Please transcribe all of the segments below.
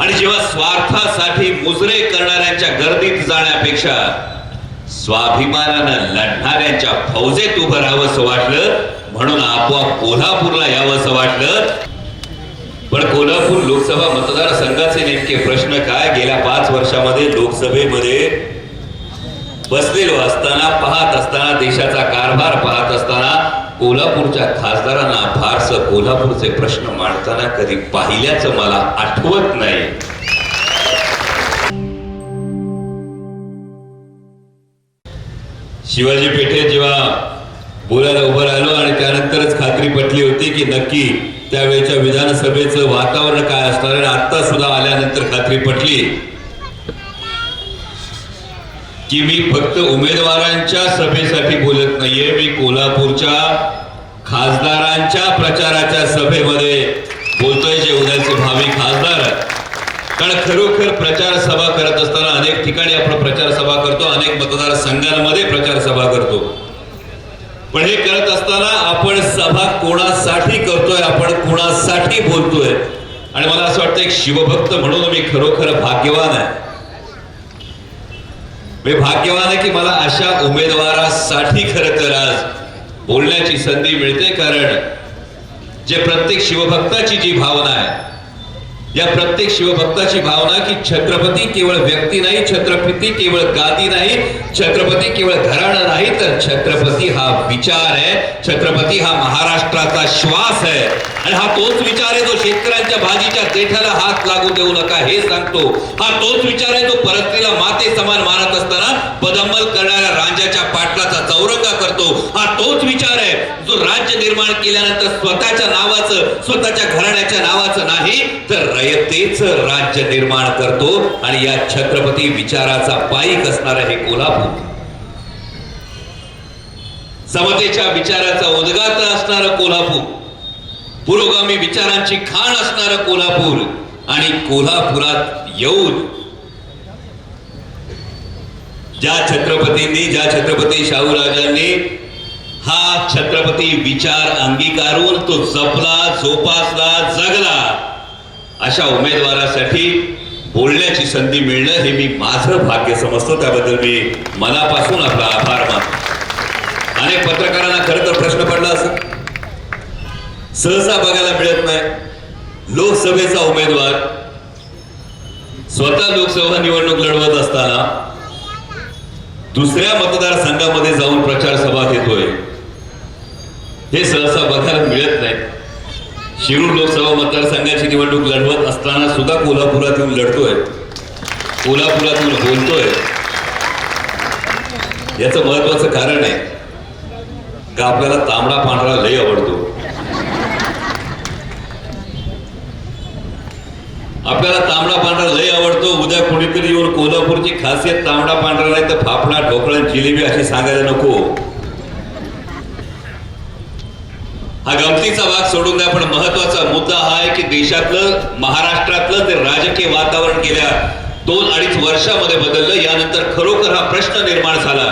आणि जेव्हा स्वार्थासाठी मुजरे करणाऱ्यांच्या गर्दीत जाण्यापेक्षा स्वाभिमानानं लढणाऱ्यांच्या फौजेत उभं राहावंसं वाटलं म्हणून आपोआप कोल्हापूरला यावंसं वाटलं. पण कोल्हापूर लोकसभा मतदारसंघाचे नेमके प्रश्न काय? गेल्या पाच वर्षामध्ये लोकसभेमध्ये बसलेलो असताना पाहत असताना देशाचा कारभार पाहत असताना कोल्हापूरच्या खासदारांना फारसं कोल्हापूरचे प्रश्न मांडताना कधी पाहिल्याचं मला आठवत नाही शिवाजी पेठेत जेव्हा बोलायला उभं राहिलो आणि त्यानंतरच खात्री पटली होती की नक्की त्यावेळेच्या विधानसभेचं वातावरण काय असणार आणि आता सुद्धा आल्यानंतर खात्री पटली की मी फक्त उमेदवारांच्या सभेसाठी बोलत नाहीये मी कोल्हापूरच्या खासदारांच्या प्रचाराच्या सभेमध्ये बोलतोय जे उद्याचे भावी खासदार कारण खरोखर प्रचार सभा करत असताना अनेक ठिकाणी आपण प्रचार सभा करतो अनेक मतदारसंघांमध्ये प्रचार सभा करतो. पण हे करत असताना आपण सभा कोणासाठी करतोय आपण कोणासाठी बोलतोय? आणि मला असं वाटतं एक शिवभक्त म्हणून मी खरोखर भाग्यवान आहे. मी भाग्यवान आहे की मला अशा उमेदवारासाठी खरं तर आज बोलण्याची संधी मिळते कारण जे प्रत्येक शिवभक्ताची जी भावना आहे या प्रत्येक शिवभक्ताची भावना की छत्रपती केवळ व्यक्ती नाही छत्रपती केवळ गादी नाही छत्रपती केवळ घराणं नाही तर छत्रपती हा विचार आहे छत्रपती हा महाराष्ट्राचा श्वास आहे. आणि हा तोच विचार आहे जो शेतकऱ्यांच्या भाजीच्या देठाला हात लागू देऊ नका हे सांगतो. हा तोच विचार आहे धरतीला माते समान मानत असताना बदंबल करणाऱ्या राजाच्या पाटलाचा चौरंगा करतो. हा तोच विचार आहे. जो राज्य निर्माण केल्यानंतर स्वतःच्या नावाचं स्वतःच्या घराण्याच्या नावाचं नाही तर रयतेच राज्य निर्माण करतो आणि या छत्रपती विचाराचा पायिक असणार हे कोल्हापूर. समतेच्या विचाराचा उद्गात असणार कोल्हापूर. पुरोगामी विचारांची खाण असणार कोल्हापूर. आणि कोल्हापुरात येऊन ज्या छत्रपतींनी ज्या छत्रपती शाहू राजांनी हा छत्रपती विचार अंगीकारून तो जपला जोपासला जगला अशा उमेदवारासाठी बोलण्याची संधी मिळणं हे मी माझं भाग्य समजतो. त्याबद्दल मी मनापासून आपला आभार मानतो. अनेक पत्रकारांना खरं तर प्रश्न पडला असं सहसा बघायला मिळत नाही. लोकसभेचा उमेदवार स्वतः लोकसभा निवडणूक लढवत असताना दुसऱ्या मतदारसंघामध्ये जाऊन प्रचार सभा घेतोय. हे सहसा बघायला मिळत नाही. शिरूर लोकसभा मतदारसंघाची निवडणूक लढवत असताना सुद्धा कोल्हापुरातून लढतोय. कोल्हापुरातून बोलतोय. याचं महत्वाचं कारण आहे. का आपल्याला तांबडा पांढरा लय आवडतो? आपल्याला तांबडा पांढरा लय आवडतो. उद्या कोणीतरी येऊन कोल्हापूरची खासियत तांबडा पांढरा नाही तर फाफडा ढोकळा जिलेबी अशी सांगायला नको. हा गमतीचा भाग सोडून द्या पण महत्त्वाचा मुद्दा हा आहे की देशातलं महाराष्ट्रातलं ते राजकीय वातावरण गेल्या दोन अडीच वर्षामध्ये बदललं. यानंतर खरोखर हा प्रश्न निर्माण झाला.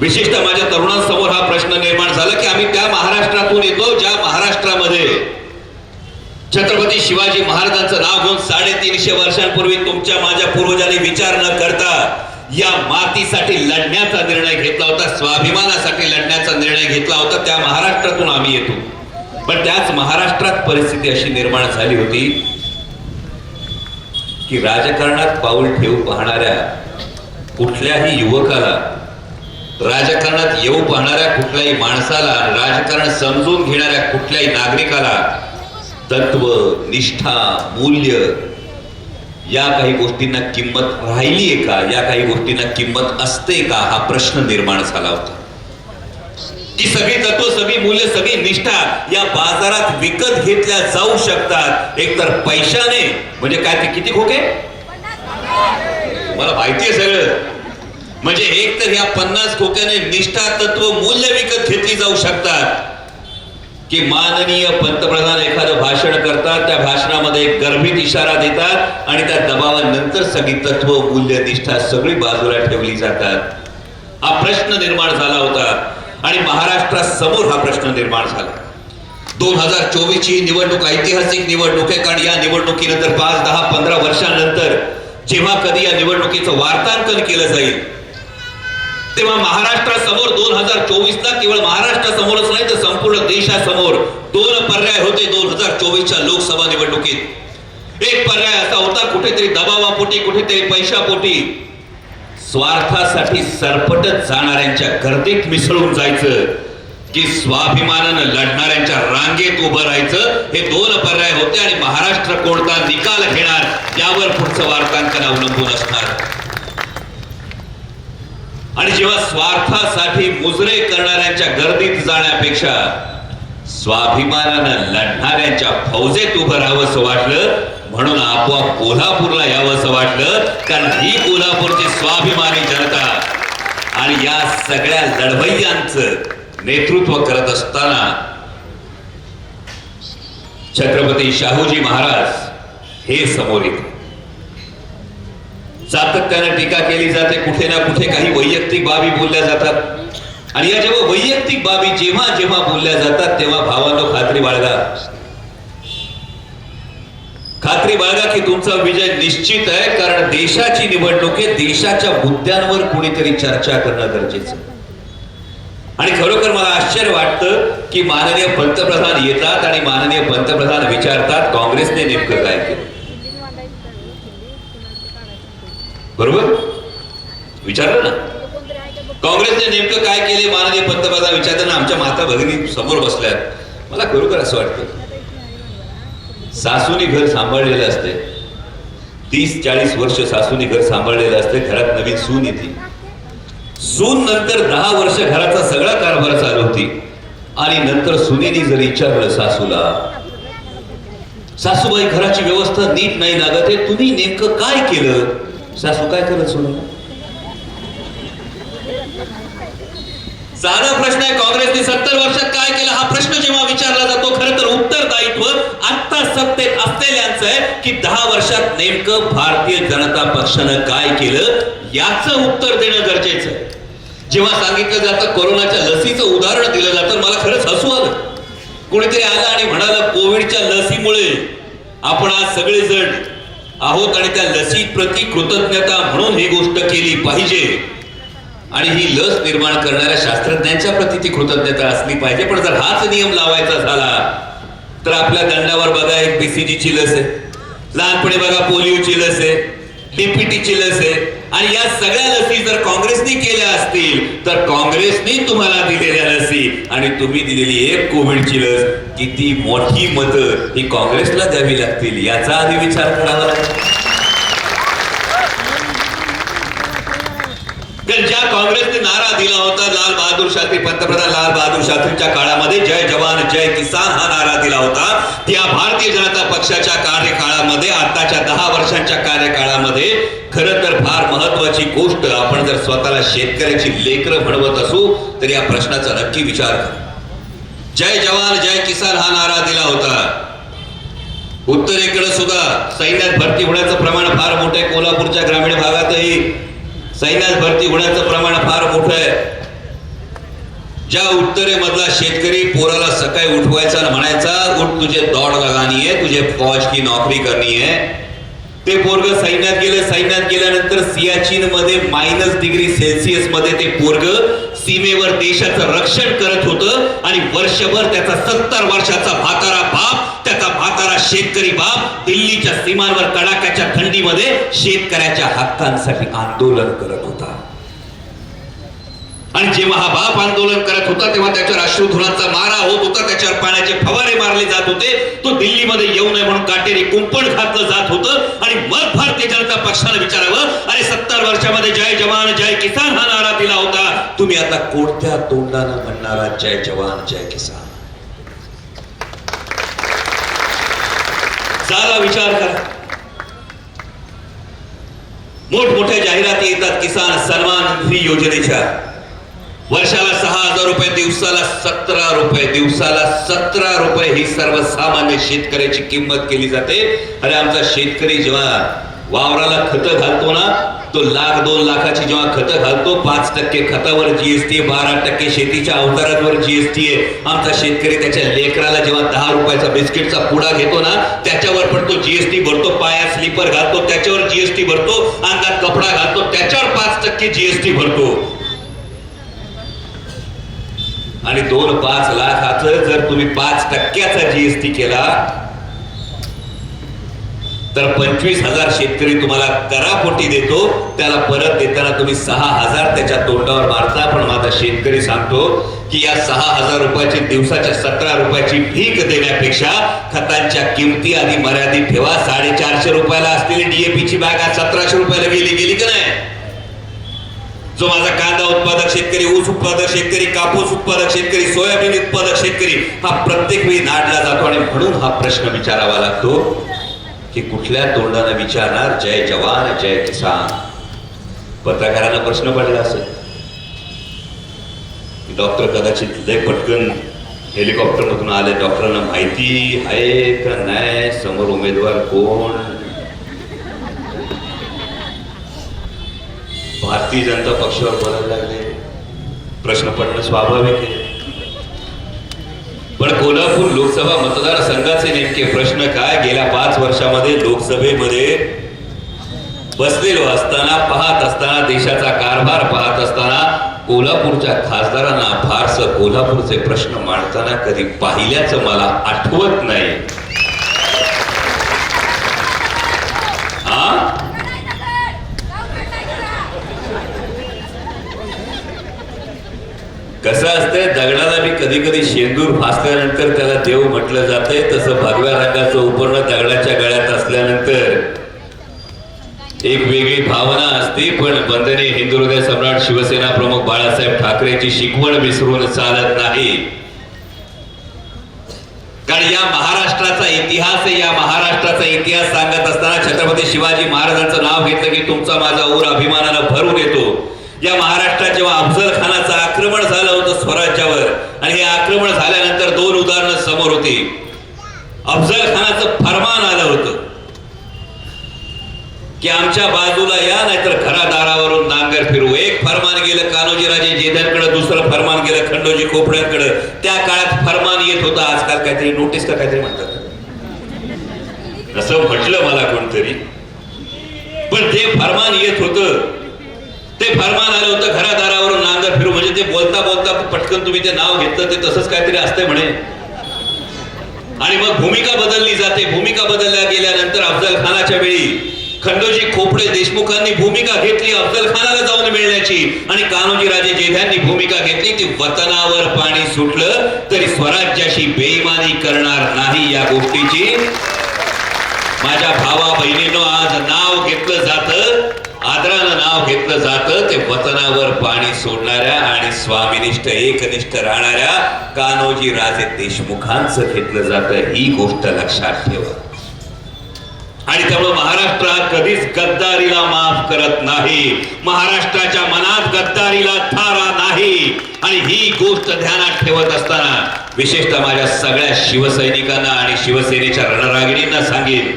विशिष्ट माझ्या तरुणांसमोर हा प्रश्न निर्माण झाला की आम्ही त्या महाराष्ट्रातून येतो ज्या महाराष्ट्रामध्ये छत्रपती शिवाजी महाराजांचं नाव घेऊन साडेतीनशे वर्षांपूर्वी तुमच्या माझ्या पूर्वजांनी विचार न करता या मातीसाठी लढण्याचा निर्णय घेतला होता स्वाभिमानासाठी लढण्याचा निर्णय घेतला होता. त्या महाराष्ट्रातून आम्ही येतो. पण त्याच महाराष्ट्रात परिस्थिती अशी निर्माण झाली होती की राजकारणात पाऊल ठेवू पाहणाऱ्या कुठल्याही युवकाला राजकारणात येऊ पाहणाऱ्या कुठल्याही माणसाला राजकारण समजून घेणाऱ्या कुठल्याही नागरिकाला तत्व निष्ठा मूल्य या काही गोष्टींना किंमत राहिली आहे का? या काही गोष्टींना किंमत असते का? हा प्रश्न निर्माण झाला होता. ही सगळी तत्व सगळी मूल्य सगळी निष्ठा या बाजारात विकत घेतल्या जाऊ शकतात. एकतर पैशाने म्हणजे काय ते किती खोके? मला माहिती आहे सगळं. म्हणजे एक तर ह्या पन्नास खोक्याने निष्ठा तत्व मूल्य विकत घेतली जाऊ शकतात. की माननीय पंतप्रधान एखादं भाषण करतात त्या भाषणामध्ये एक गर्भित इशारा देतात आणि त्या दबावानंतर सगळी तत्व मूल्य निष्ठा सगळी बाजूला ठेवली जातात. हा प्रश्न निर्माण झाला होता आणि महाराष्ट्रासमोर हा प्रश्न निर्माण झाला. दोन हजार चोवीस ची ही निवडणूक ऐतिहासिक निवडणूक आहे कारण या निवडणुकीनंतर पाच दहा पंधरा वर्षानंतर जेव्हा कधी या निवडणुकीचं वार्तांकन केलं जाईल तेव्हा महाराष्ट्रासमोर दोन हजार चोवीसला केवळ महाराष्ट्रासमोरच नाही तर संपूर्ण देशासमोर दोन पर्याय होते दोन हजार चोवीसच्या लोकसभा निवडणुकीत. एक पर्याय असा होता कुठेतरी दबावापोटी कुठेतरी पैशापोटी स्वार्थासाठी सरपटत जाणाऱ्यांच्या गर्दीत मिसळून जायचं की स्वाभिमानानं लढणाऱ्यांच्या रांगेत उभं राहायचं हे दोन पर्याय होते आणि महाराष्ट्र कोणता निकाल घेणार यावर पुढचं वार्तांकन अवलंबून असणार. आणि जेव्हा स्वार्थासाठी मुजरे करणाऱ्यांच्या गर्दीत जाण्यापेक्षा स्वाभिमानानं लढणाऱ्यांच्या फौजेत उभं राहावंसं वाटलं म्हणून आपोआप कोल्हापूरला यावंसं वाटलं कारण ही कोल्हापूरची स्वाभिमानी जनता आणि या सगळ्या लढवय्यांचं नेतृत्व करत असताना छत्रपती शाहूजी महाराज हे समोर येते सातत्यानं टीका केली जाते कुठे ना कुठे काही वैयक्तिक बाबी बोलल्या जातात. आणि या जेव्हा वैयक्तिक बाबी जेव्हा जेव्हा बोलल्या जातात तेव्हा भावांनो खात्री बाळगा. खात्री बाळगा की तुमचा विजय निश्चित आहे कारण देशाची निवडणूक आहे देशाच्या मुद्द्यांवर कुणीतरी चर्चा करणं गरजेचं आणि खरोखर मला आश्चर्य वाटतं की माननीय पंतप्रधान येतात आणि माननीय पंतप्रधान विचारतात काँग्रेसने नेमकं काय केलं? बरोबर? विचारलं ना? काँग्रेसने नेमकं काय केले माननीय पंतप्रधान विचारताना आमच्या माता भगिनी समोर बसल्यात. मला खरोखर असं वाटतं सासूनी घर सांभाळलेलं असते. तीस चाळीस वर्ष सासूनी घर सांभाळलेलं असते घरात नवीन सून येते. सून नंतर दहा वर्ष घराचा सगळा कारभार चालू होती. आणि नंतर सुनेनी जर विचारलं सासूला सासूबाई घराची व्यवस्था नीट नाही लागत आहे तुम्ही नेमकं काय केलं? सासू काय करत सुनेला साधा प्रश्न आहे काँग्रेसने सत्तर वर्षात काय केलं? हा प्रश्न जेव्हा विचारला जातो खरं तर उत्तरदायित्व आता सत्तेत असलेल्यांचं आहे की दहा वर्षात नेमकं भारतीय जनता पक्षानं काय केलं? याचं उत्तर देणं गरजेचं आहे. जेव्हा सांगितलं जातं कोरोनाच्या लसीचं उदाहरण दिलं जातं मला खरंच हसू आलं. कोणीतरी आलं आणि म्हणालं कोविडच्या लसीमुळे आपण आज सगळेजण आहोत आणि त्या लसी प्रती कृतज्ञता म्हणून ही गोष्ट केली पाहिजे. आणि ही लस निर्माण करणाऱ्या शास्त्रज्ञांच्या प्रती ती कृतज्ञता असली पाहिजे. पण जर हाच नियम लावायचा झाला तर आपल्या दंडावर बघा एक बीसीजीची लस आहे. लहानपणी बघा पोलिओची लस आहे. डीपीटीची लस आहे आणि या सगळ्या लसी जर काँग्रेसने केल्या असतील तर काँग्रेसने तुम्हाला दिलेल्या लसी. आणि तुम्ही दिलेली एक कोविडची लस किती मोठी मतं ही काँग्रेसला द्यावी लागतील याचा आधी विचार करावा. तर ज्या काँग्रेसने नारा दिला होता लाल बहादूर शास्त्री पंतप्रधान लाल बहादूर शास्त्रीच्या काळामध्ये जय जवान जय किसान हा नारा दिला होता त्या भारतीय जनता पक्षाच्या कार्यकाळामध्ये आताच्या दहा वर्षांच्या कार्यकाळामध्ये खर तर फार महत्वाची गोष्ट आपण जर स्वतःला शेतकऱ्याची लेकर म्हणवत असू तर या प्रश्नाचा नक्की विचार करा. जय जवान जय किसान हा नारा दिला होता. उत्तरेकडे सुद्धा सैन्यात भरती होण्याचं प्रमाण फार मोठं आहे कोल्हापूरच्या ग्रामीण भागातही. सैन्यात भरती होण्याचं प्रमाण फार मोठं आहे. ज्या उत्तरेमधला शेतकरी पोराला सकाळी उठवायचा आणि म्हणायचा उठ तुझे दौड लगानी आहे तुझे फौज की नोकरी करणी आहे. ते पोरग सैन्यात गेले सैन्यात गेल्यानंतर सियाचीन मध्ये मायनस डिग्री सेल्सिअसमध्ये ते पोरग सीमेवर देशाचं रक्षण करत होतं आणि वर्षभर त्याचा सत्तर वर्षाचा म्हातारा बाप शेतकरी बाप दिल्लीच्या सीमांवर कडाक्याच्या थंडीमध्ये शेतकऱ्याच्या हक्कांसाठी आंदोलन करत होता. आणि जेव्हा हा बाप आंदोलन करत होता तेव्हा त्याच्यावर अश्रुधुराचा मारा होत होता त्याच्यावर पाण्याचे फवारे मारले जात होते. तो दिल्लीमध्ये येऊ नये म्हणून काटेरी कुंपण घातलं जात होतं. आणि मग भारतीय जनता पक्षानं विचारावं अरे सत्तर वर्षामध्ये जय जवान जय किसान हा नारा दिला होता. तुम्ही आता कोणत्या तोंडानं म्हणणारा जय जवान जय किसान? जरा विचार करा। मोठमोठ्या जाहिराती येतात किसान सन्मान निधी योजनेच्या। वर्षाला सहा हजार रुपये दिवसाला सतरा रुपये दिवसाला सतरा रुपये ही सर्वसामान्य शेतकऱ्याची किंमत केली जाते. अरे आमचा शेतकरी जेव्हा वावराला खत घालतो ना तो लाख दोन लाखाची जेव्हा खतं घालतो पाच टक्के खतावर जीएसटी बारा टक्के शेतीच्या अवजारांवर जीएसटी आहे. आमचा शेतकरी त्याच्या लेकराला जेव्हा दहा रुपयाचा बिस्किटचा पुडा घेतो ना त्याच्यावर पण तो जीएसटी भरतो पाया स्लीपर घालतो त्याच्यावर जीएसटी भरतो अंगात कपडा घालतो त्याच्यावर पाच टक्के जीएसटी भरतो. आणि दोन पाच लाखाचं जर तुम्ही पाच टक्क्याचा जीएसटी केला तर पंचवीस हजार शेतकरी तुम्हाला करापोटी देतो. त्याला परत देताना तुम्ही सहा हजार त्याच्या तोंडावर मारता. पण माझा शेतकरी सांगतो की या सहा हजार रुपयाची दिवसाच्या सतरा रुपयाची भीक देण्यापेक्षा खतांच्या किमती आधी मर्यादित ठेवा. साडेचारशे रुपयाला असलेली डीएपीची बॅग आज सतराशे रुपयाला गेली. गेली का नाही? जो माझा कांदा उत्पादक शेतकरी ऊस उत्पादक शेतकरी कापूस उत्पादक शेतकरी सोयाबीन उत्पादक शेतकरी हा प्रत्येक वेळी नाडला जातो आणि म्हणून हा प्रश्न विचारावा लागतो. की कुठल्या तोंडानं विचारणार? जय जवान जय किसान. पत्रकारांना प्रश्न पडला असेल. डॉक्टर कदाचित लय पटकन हेलिकॉप्टर मधून आले. डॉक्टरांना माहिती आहे का नाही? समोर उमेदवार कोण? भारतीय जनता पक्षावर बोलायला लागले. प्रश्न पडणं स्वाभाविक आहे. पण कोल्हापूर लोकसभा मतदारसंघाचे नेमके प्रश्न काय? गेल्या पाच वर्षामध्ये लोकसभेमध्ये बसलेलो असताना पाहत असताना देशाचा कारभार पाहत असताना कोल्हापूरच्या खासदारांना फारसं कोल्हापूरचे प्रश्न मांडताना कधी पाहिल्याचं मला आठवत नाही. हा? कसं असतंय? दगडाला कधी कधी शेंदूर फासल्यानंतर त्याला देव म्हटलं जातंय तसं भगव्या रंगाचं उपर्ण दगडाच्या गळ्यात असल्यानंतर एक वेगळी भावना असते पण वंदनीय हिंदू हृदय सम्राट शिवसेना प्रमुख बाळासाहेब ठाकरेची शिकवण विसरून चालत नाही. कारण या महाराष्ट्राचा इतिहास या महाराष्ट्राचा इतिहास सांगत असताना छत्रपती शिवाजी महाराजांचं नाव घेतलं की तुमचा माझा ऊर अभिमानानं भरून येतो. या महाराष्ट्रात जेव्हा अफजल खानाचं आक्रमण झालं होतं स्वराज्यावर आणि हे आक्रमण झाल्यानंतर दोन उदाहरणं समोर होती. अफजल खानाचं फरमान आलं होतं की आमच्या बाजूला या नाहीतर घरादारावरून नांगर फिरू. एक फरमान गेलं कान्होजीराजे जेधनकडे दुसरं फरमान गेलं खंडोजी खोपड्यांकडे त्या काळात फरमान येत होतं आजकाल काहीतरी नोटीस का काहीतरी म्हणतात. असं म्हटलं मला कोणतरी. पण ते फरमान येत होतं ते फरमान आलं होतं घरादारावरून नांगर फिरू. म्हणजे ते बोलता बोलता पटकन तुम्ही ते नाव घेतलं ते तसंच काहीतरी असते म्हणे. आणि मग भूमिका बदलली जाते. भूमिका बदलल्या गेल्यानंतर अफजल खानाच्या वेळी खंडोजी खोपडे देशमुखांनी भूमिका घेतली अफजल खानाला जाऊन मिळण्याची. आणि कान्होजी राजे जेध्यांनी भूमिका घेतली ती वतनावर पाणी सुटलं तरी स्वराज्याशी बेईमानी करणार नाही या गोष्टीची. माझ्या भावा बहिणीनं आज नाव घेतलं जातं. आदरानं नाव घेतलं जातं. ते वतनावर पाणी सोडणाऱ्या आणि स्वामिनिष्ठ एकनिष्ठ राहणाऱ्या कान्होजी राजे देशमुखांचं घेतलं जातं. ही गोष्ट लक्षात ठेवा. आणि त्यामुळे महाराष्ट्र कधीच गद्दारीला माफ करत नाही. महाराष्ट्राच्या मनात गद्दारीला थारा नाही. आणि ही गोष्ट ध्यानात ठेवत असताना विशेषतः माझ्या सगळ्या शिवसैनिकांना आणि शिवसेनेच्या रणरागिणींना सांगेन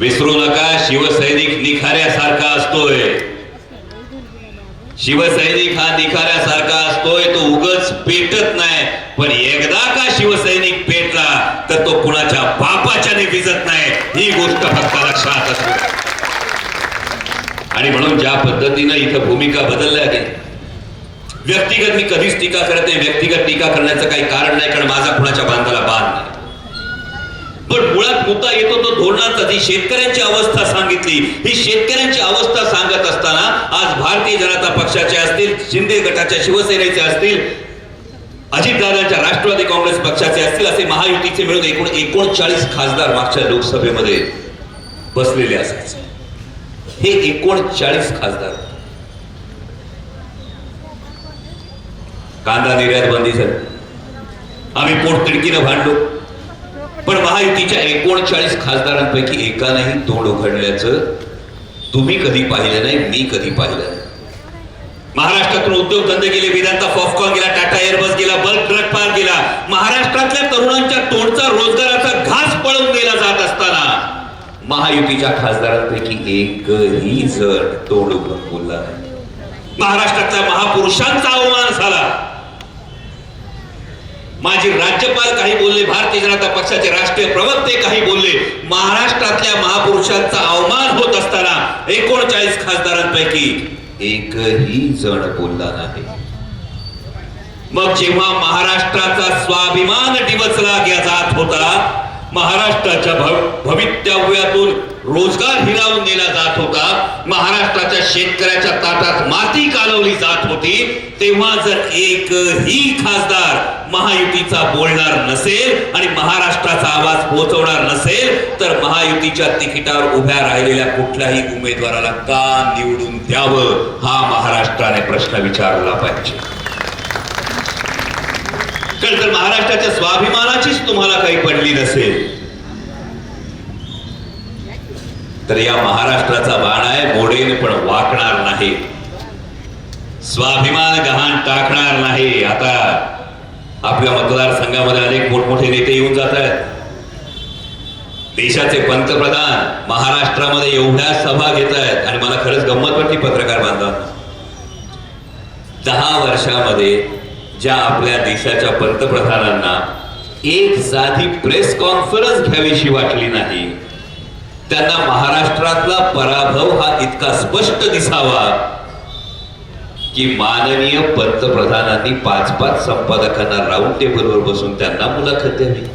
विसरू नका शिवसैनिक निखाऱ्यासारखा असतोय. शिवसैनिक हा निखाऱ्यासारखा असतोय तो उगच पेटत नाही. पण एकदा का शिवसैनिक पेटला तर तो कुणाच्या बापाच्याने भिजत नाही. ही गोष्ट फक्त लक्षात असतो आणि म्हणून ज्या पद्धतीनं इथं भूमिका बदलल्या गेल्या व्यक्तिगत मी कधीच टीका करत नाही. व्यक्तिगत टीका करण्याचं काही कारण नाही कारण माझा कुणाच्या बांधाला बांध नाही. पण मुळात मुद्दा येतो तो धोरणाचा? जी शेतकऱ्यांची अवस्था सांगितली ही शेतकऱ्यांची अवस्था सांगत असताना आज भारतीय जनता पक्षाचे असतील शिंदे गटाच्या शिवसेनेचे असतील अजितदादांच्या राष्ट्रवादी काँग्रेस पक्षाचे असतील असे महायुतीचे मिळून एकूण एकोणचाळीस खासदार मागच्या लोकसभेमध्ये बसलेले असायचे. हे एकोणचाळीस खासदार. कांदा निर्यात बंदी झाली. आम्ही पोट तिडकीनं भांडलो. पण महायुतीच्या एकोणचाळीस खासदारांपैकी एकानंही तोंड उघडल्याचं तुम्ही कधी पाहिलं नाही मी कधी पाहिलं नाही. महाराष्ट्रातून उद्योगधंदे गेले वेदांता फॉफकॉन गेला टाटा एअरबस गेला बल्क ट्रक पार गेला. महाराष्ट्रातल्या तरुणांच्या तोंडचा रोजगाराचा घास पळून दिला जात असताना महायुतीच्या खासदारांपैकी एकही जण तोंड उघडून बोलला नाही. महाराष्ट्रातल्या महापुरुषांचा अवमान झाला. माझे राज्यपाल काही बोलले भारतीय जनता पक्षाचे राष्ट्रीय प्रवक्ते काही बोलले महाराष्ट्रातल्या महापुरुषांचा अवमान होत असताना एकोणचाळीस खासदारांपैकी एकही जण बोलला नाही. मग जेव्हा महाराष्ट्राचा स्वाभिमान डिवचला जात होता महाराष्ट्राच्या भव- भवितव्यातून रोजगार हिरावून नेला जात होता. महाराष्ट्राच्या शेतकऱ्याच्या ताटात माती कालवली जात होती. तेव्हा जर एकही खासदार महायुतीचा बोलणार नसेल आणि महाराष्ट्राचा आवाज पोहोचवणार नसेल तर महायुतीच्या तिकिटावर उभ्या राहिलेल्या कुठल्याही उमेदवाराला का निवडून द्यावं? हा महाराष्ट्राने प्रश्न विचारला पाहिजे. कारण जर महाराष्ट्राच्या स्वाभिमानाचीच तुम्हाला काही पडली नसेल. तर या महाराष्ट्राचा बाण आहे मोडेन पण वाकणार नाही. स्वाभिमान गहाण टाकणार नाही. आता आपल्या मतदारसंघामध्ये अनेक मोठमोठे नेते येऊन जात आहेत. देशाचे पंतप्रधान महाराष्ट्रामध्ये एवढ्या सभा घेत आहेत. आणि मला खरंच गंमत वाटली पत्रकार बांधवांना दहा वर्षामध्ये ज्या आपल्या देशाच्या पंतप्रधानांना एक साधी प्रेस कॉन्फरन्स घ्यावीशी वाटली नाही त्यांना महाराष्ट्रातला पराभव हा इतका स्पष्ट दिसावा की माननीय पंतप्रधानांनी पाच पाच संपादकांना राऊंड टेबलवर बसून त्यांना मुलाखत द्यावी.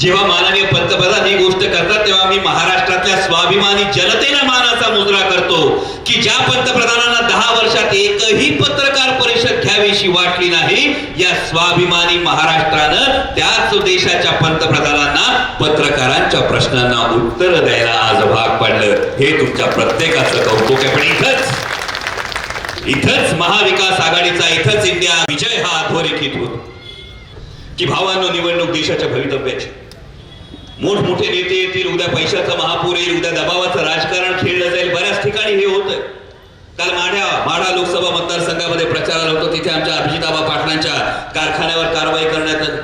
जेव्हा माननीय पंतप्रधान ही गोष्ट करतात तेव्हा मी महाराष्ट्रातल्या स्वाभिमानी जनतेला मानाचा मुजरा करतो की ज्या पंतप्रधानांना दहा वर्षात एकही पत्रकार परिषद घ्यावीशी वाटली नाही या स्वाभिमानी महाराष्ट्रानं त्याच देशाच्या पंतप्रधानांना पत्रकारांच्या प्रश्नांना उत्तर द्यायला आज भाग पाडलं. हे तुमच्या प्रत्येकाचं कौतुक आहे. पण इथंच इथंच महाविकास आघाडीचा इथंच इंडिया विजय हा अधोरेखित होतो. की भावांनो निवडणूक देशाच्या भवितव्याची. मोठमोठे नेते येतील उद्या पैशाचा महापूर येईल उद्या दबावाचं राजकारण खेळलं जाईल. बऱ्याच ठिकाणी हे होत काल माढ्या माढा लोकसभा मतदारसंघामध्ये प्रचाराला होतो. तिथे आमच्या अभिजिताबा पाटलांच्या कारखान्यावर कारवाई करण्यात आली.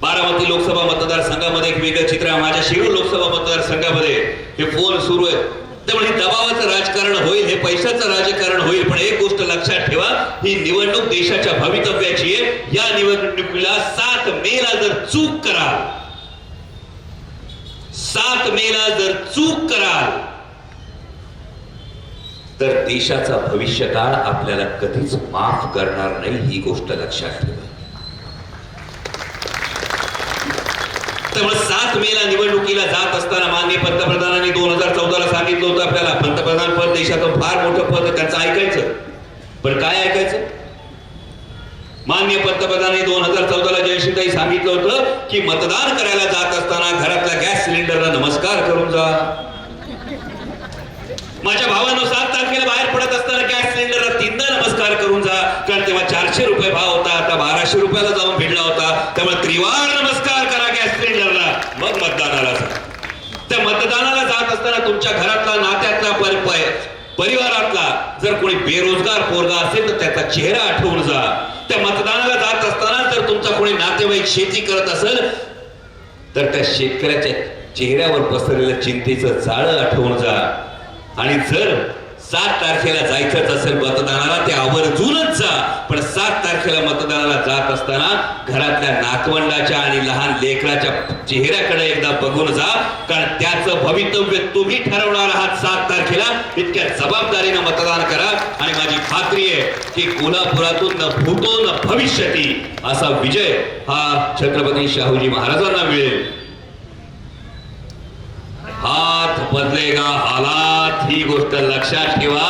बारामती लोकसभा मतदारसंघामध्ये एक वेगळं चित्र आहे. माझ्या शिरूर लोकसभा मतदारसंघामध्ये हे फोन सुरू आहे. त्यामुळे दबावाचं राजकारण होईल हे पैशाचं राजकारण होईल पण एक गोष्ट लक्षात ठेवा ही निवडणूक देशाच्या भवितव्याची आहे. या निवडणुकीला सात मेला जर चूक करा सात मेला जर चूक कराल तर देशाचा भविष्यकाळ आपल्याला कधीच माफ करणार नाही ही गोष्ट लक्षात ठेवा. त्यामुळे सात मेला निवडणुकीला जात असताना माननीय पंतप्रधानांनी दोन हजार चौदाला सांगितलं होतं आपल्याला. पंतप्रधान पद देशाचं फार मोठं पद त्यांचं ऐकायचं. पण काय ऐकायचं? मान्य पंतप्रधानांनी दोन हजार चौदाला जयश्रीताई सांगितलं होतं की मतदान करायला जात असताना घरातल्या गॅस सिलेंडरला नमस्कार करून जा. माझ्या भावानं सात तारखेला बाहेर पडत असताना गॅस सिलेंडरला तीनदा नमस्कार करून जा. कारण तेव्हा चारशे रुपये भाव होता आता बाराशे रुपयाला जाऊन भिडला होता. त्यामुळे त्रिवार नमस्कार करा गॅस सिलेंडरला. मग मतदानाला जा. त्या मतदानाला जात असताना तुमच्या घरातला नात्यातला परिवारातला जर कोणी बेरोजगार पोरगा असेल तर त्याचा चेहरा आठवून जा. त्या मतदानाला जात असताना जर तुमचा कोणी नातेवाईक शेती करत असेल तर त्या शेतकऱ्याच्या चेहऱ्यावर पसरलेलं चिंतेचं जाळं आठवून जा. आणि जर सात तारखेला जायचंच असेल मतदानाला ते आवर्जूनच जा. पण सात तारखेला मतदानाला जात असताना घरातल्या नातवंडाच्या आणि लहान लेकराच्या चेहऱ्याकडे एकदा बघून जा. कारण त्याचं भवितव्य तुम्ही ठरवणार आहात सात तारखेला. इतक्या जबाबदारीनं मतदान करा. आणि माझी खात्री आहे की कोल्हापुरातून न भूतो न भविष्यती असा विजय हा छत्रपती शाहूजी महाराजांना मिळेल. हात बदलेगा हालात ही गोष्ट लक्षात ठेवा.